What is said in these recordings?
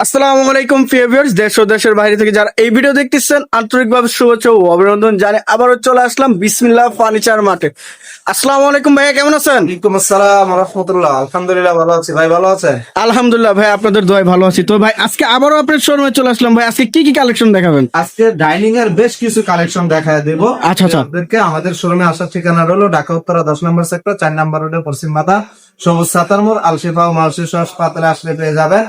আসসালামু আলাইকুম ফিয়াভিয়ার্স দেশ ও দেশের বাইরে থেকে যারা এই ভিডিও দেখতেছেন আন্তরিকভাবে শুভেচ্ছা ও অভিনন্দন জানে আবারও চলে আসলাম বিসমিল্লাহ ফার্নিচার মার্কেট আসসালামু আলাইকুম ভাইয়া কেমন আছেন? ওয়ালাইকুম আসসালাম রহমতুল্লাহ আলহামদুলিল্লাহ ভালো আছি। ভাই ভালো আছে? আলহামদুলিল্লাহ ভাই আপনাদের দোয়ায় ভালো আছি। তো ভাই আজকে আবারও আপনার শোরুমে চলে আসলাম ভাই আজকে কি কি কালেকশন দেখাবেন? আজকে ডাইনিং এর বেশ কিছু কালেকশন দেখা দেব। আচ্ছা, আচ্ছা। আপনাদেরকে আমাদের শোরুমে আসার ঠিকানা হলো ঢাকা উত্তরা দশ নম্বর সেক্টর চার নম্বর রোডে পশ্চিম মাথা সবুজ সাতার মোড় আলশিফা ও মালসি হাসপাতালে আসলে পেয়ে যাবে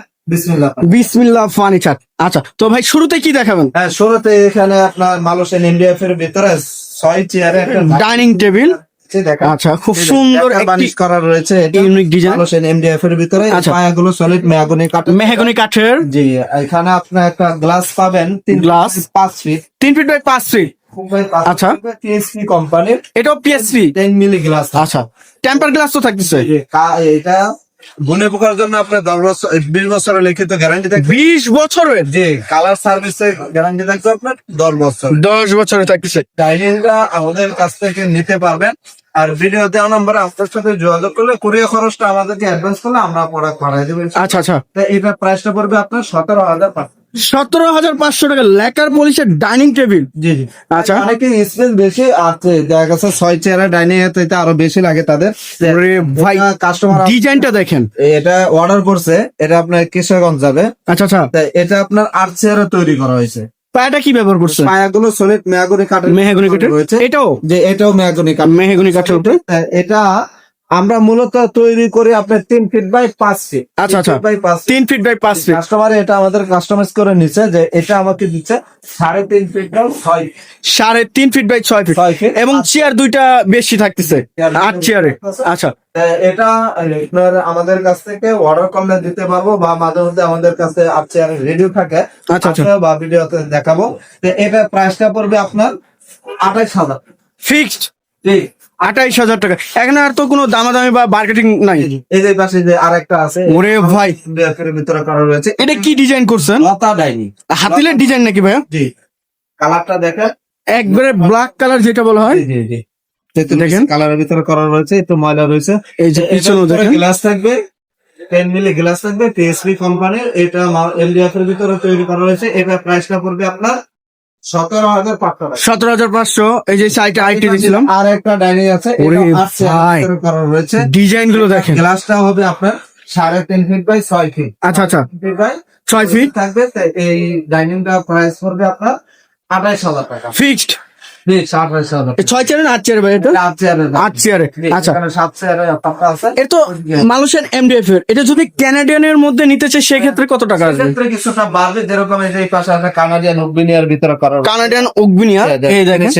বিসমিল্লাহ ফার্নিচার আচ্ছা তো ভাই শুরুতে কি দেখাবেন? হ্যাঁ শুরুতে এখানে আপনার মালয়েশিয়ান ইন্ডিয়াফ এর ভিতরে ছয় চেয়ারে ডাইনিং টেবিল আচ্ছা খুব সুন্দর বানিশ করা রয়েছে এটা ইউনিক ডিজাইন মালয়েশিয়ান এমডিএফ এর ভিতরে। আচ্ছা। পায়াগুলো সলিড মেয়াগুনি কাঠ মেহগনি কাঠের। জি এখানে আপনার একটা গ্লাস পাবেন তিন Glass? পাঁচ ফিট তিন ফিট বাই পাঁচ ফিট আচ্ছা। টিএসপি কোম্পানির এটাও পিএসপি টেন মিলি গ্লাস আচ্ছা। টেম্পার গ্লাস তো থাকতেছে। এটা গুনে পোকার জন্য আপনার দশ বছর বিশ বছরের লিখিত গ্যারান্টি থাকবে। বিশ বছরের? জি কালার সার্ভিসের গ্যারান্টি থাকবে আপনার দশ বছর। দশ বছরের থাকতেছে ডাইনিংটা আমাদের কাছ থেকে নিতে পারবেন। আর ভিডিও দেওয়া নম্বরে আপনার সাথে যোগাযোগ করলে কুরিয়ার খরচটা আমাদেরকে অ্যাডভান্স করলে আমরা প্রোডাক্ট পাঠাই দেবেন আচ্ছা আচ্ছা। এটা প্রাইসটা পড়বে আপনার সতেরো হাজার সতেরো হাজার পাঁচশো টাকা লেকার পলিশের ডাইনিং টেবিল। জি জি। আচ্ছা। অনেকে স্পেস বেশি আছে দেখা গেছে ছয় চেয়ারে ডাইনিং এতে এটা আরও বেশি লাগে তাদের। ভাই কাস্টমার ডিজাইনটা দেখেন। এটা অর্ডার করছে এটা আপনার কিশোরগঞ্জ যাবে। আচ্ছা আচ্ছা। এটা আপনার আট চেয়ারে তৈরি করা হয়েছে। পায়াটা কি ব্যবহার করছে? পায়াগুলো সলিড মেয়াগুনি কাঠের মেহগনি কাঠের? রয়েছে। এটাও? যে এটাও মেয়াগুনি কাঠ মেহগনি কাঠের উপরে? এটা আমরা মূলত তৈরি করি আপনার তিন ফিট বাই পাঁচ ফিট আচ্ছা, আচ্ছা। বাই পাঁচ তিন ফিট বাই পাঁচ ফিট কাস্টমার এটা আমাদের কাস্টমাইজ করে নিচ্ছে যে এটা আমাকে দিচ্ছে সাড়ে তিন ফিট বাই ছয় সাড়ে তিন ফিট বাই ছয় ফিট এবং চেয়ার দুইটা বেশি থাকতেছে আট চেয়ারে আচ্ছা। এটা আপনার আমাদের কাছ থেকে অর্ডার করলে দিতে পারব বা মাঝে মধ্যে আমাদের কাছে আট আছে রেডিও থাকে। আচ্ছা, আচ্ছা। বা ভিডিওতে দেখাবো। এটা প্রাইসটা পড়বে আপনার আঠাইশ হাজার। ফিক্সড আঠাইশ হাজার টাকা। এখানে আর তো কোনো দামাদামি বা মার্কেটিং নাই। এই যে পাশে যে আরেকটা আছে ওরে ভাই। এর ভিতরে করা রয়েছে। এটা কি ডিজাইন করছেন? লতা ডাইনি। হাতিলের ডিজাইন নাকি ভাইয়া? জি। কালারটা দেখেন। একবারে ব্ল্যাক কালার যেটা বলা হয়। জি জি দেখেন। কালারের ভিতরে করা রয়েছে একটু ময়লা রয়েছে। এই যে পিছনেও দেখেন। গ্লাস থাকবে। টেন মিলি গ্লাস থাকবে টিএসপি কোম্পানির এটা এলডিএফ এর ভিতরে তৈরি করা রয়েছে এটা প্রাইসটা পড়বে আপনার সতেরো হাজার পাঁচশো এই যে সাইটে আইটি দিয়েছিলাম আর একটা ডাইনিং আছে রয়েছে। ডিজাইনগুলো দেখেন। গ্লাসটা হবে আপনার সাড়ে তিন ফিট বাই ছয় ফিট। আচ্ছা আচ্ছা। ফিট বাই ছয় ফিট? থাকবে এই ডাইনিংটা প্রাইস পড়বে আপনার আঠাইশ হাজার টাকা। ফিক্সড ছয় চেয়ারে আট চেয়ারে ভাই এটা? আট চেয়ারে আচ্ছা। এখানে সাত চেয়ারের আছে এর তো মানুষের এমডিএফ এর। এটা যদি ক্যানাডিয়ানের মধ্যে নিতে চাই সেক্ষেত্রে কত টাকা আসবে? সেক্ষেত্রে কিছুটা বাড়বে যেরকম এই পাশে আছে কানাডিয়ান ভিতরে করা কানাডিয়ান এই দেখেন।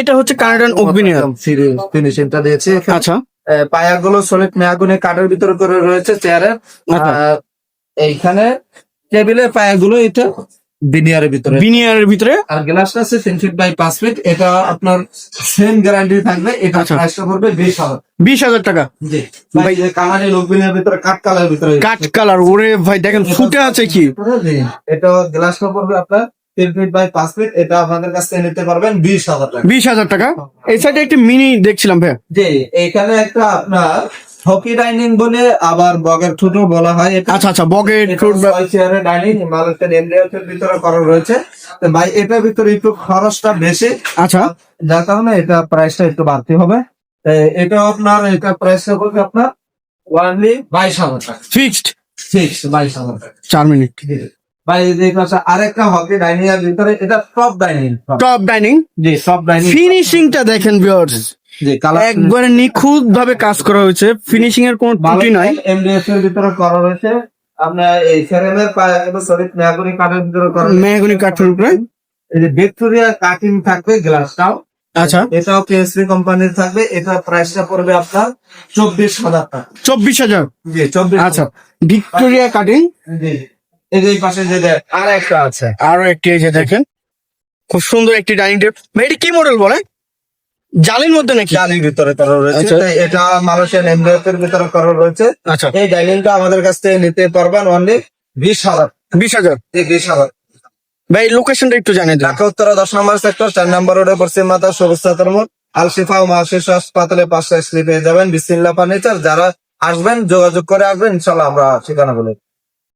এটা হচ্ছে কানাডিয়ান ফিনিশিংটা দিয়েছে আচ্ছা। পায়াগুলো সলিড মেয়াগুনে কাঠের ভিতরে করে রয়েছে চেয়ারের আচ্ছা। এইখানে টেবিলের পায়াগুলো এটা বিনিয়ারের ভিতরে। বিনিয়ারের ভিতরে। আর গ্লাসটা আছে তিন ফিট বাই পাঁচ ফিট এটা আপনার সেম গ্যারান্টি থাকবে এটা আচ্ছা। প্রাইসটা পড়বে বিশ হাজার। বিশ হাজার টাকা। জি। ভাই যে কানাডি লোকবিনের ভিতরে কাঠ কালার ভিতরে কাঠ কালার ওরে ভাই দেখেন ফুটে আছে কি? এটা গ্লাসটা পড়বে আপনার তিন ফিট বাই পাঁচ ফিট এটা আপনাদের কাছ থেকে নিতে পারবেন বিশ হাজার টাকা। বিশ হাজার টাকা। এই সাইডে একটি মিনি দেখছিলাম ভাই জি এখানে একটা আপনার হকি ডাইনিং বলে আবার বগের ঠুটো বলা হয়। আচ্ছা আচ্ছা বকেট চেয়ারে ডাইনিং মালয়েশিয়ান এমডিএফ এর ভিতরে করা রয়েছে। তো ভাই এটার ভিতরে একটু খরচটা বেশি। আচ্ছা। যার কারণে এটা প্রাইসটা একটু বাড়তি হবে। এটা আপনার এটা প্রাইসটা পড়বে আপনার? ওয়ানলি বাইশ হাজার টাকা। ফিক্সড ফিক্স বাইশ হাজার টাকা। চার মিনিট। ভাই আরেকটা হকি ডাইনিং এর ভিতরে এটা টপ ডাইনিং টপ ডাইনিং জি টপ ডাইনিং ফিনিশিংটা দেখেন ভিউয়ার্স একবারে নিখুঁত ভাবে কাজ করা হয়েছে। ফিনিশিং এর কোনো ত্রুটি নাই। এমডিএফ এর ভিতরে করা রয়েছে। আপনার এই সেরেমের সরি মেয়াগুনি কাঠের ভিতরে করা। মেহগনি কাঠের উপরে। এই যে ভিক্টোরিয়া কাটিং থাকবে গ্লাসটাও আচ্ছা। এটাও পিএসপি কোম্পানির থাকবে। এটা প্রাইসটা পড়বে আপনার চব্বিশ হাজার টাকা। চব্বিশ হাজার? জি চব্বিশ আচ্ছা। ভিক্টোরিয়া কাটিং জি এই যে পাশে যে আর একটা আছে। আরও একটি এই যে দেখেন। খুব সুন্দর একটি ডাইনিং টেবিল এটা কি মডেল বলে? জালির মধ্যে নাকি? জালির ভিতরে করা রয়েছে। আচ্ছা। এটা মালয়েশিয়ান এমডিএফ এর ভিতরে করা রয়েছে। আচ্ছা। এই ডাইনিংটা আমাদের কাছ থেকে নিতে পারবেন অনলি বিশ হাজার। বিশ হাজার? এই বিশ হাজার। ভাই লোকেশনটা একটু জানিয়ে দেন। ঢাকা উত্তরা দশ নম্বর সেক্টর চার নম্বর রোডে পশ্চিম মাথা সবুজ সাতার মোড়। আলশিফা ও মাহশিস হাসপাতালে পাঁচটা স্লিপ যাবেন। বিসমিল্লা ফার্নিচার যারা আসবেন যোগাযোগ করে আসবেন ইনশাল্লাহ আমরা ঠিকানা বলে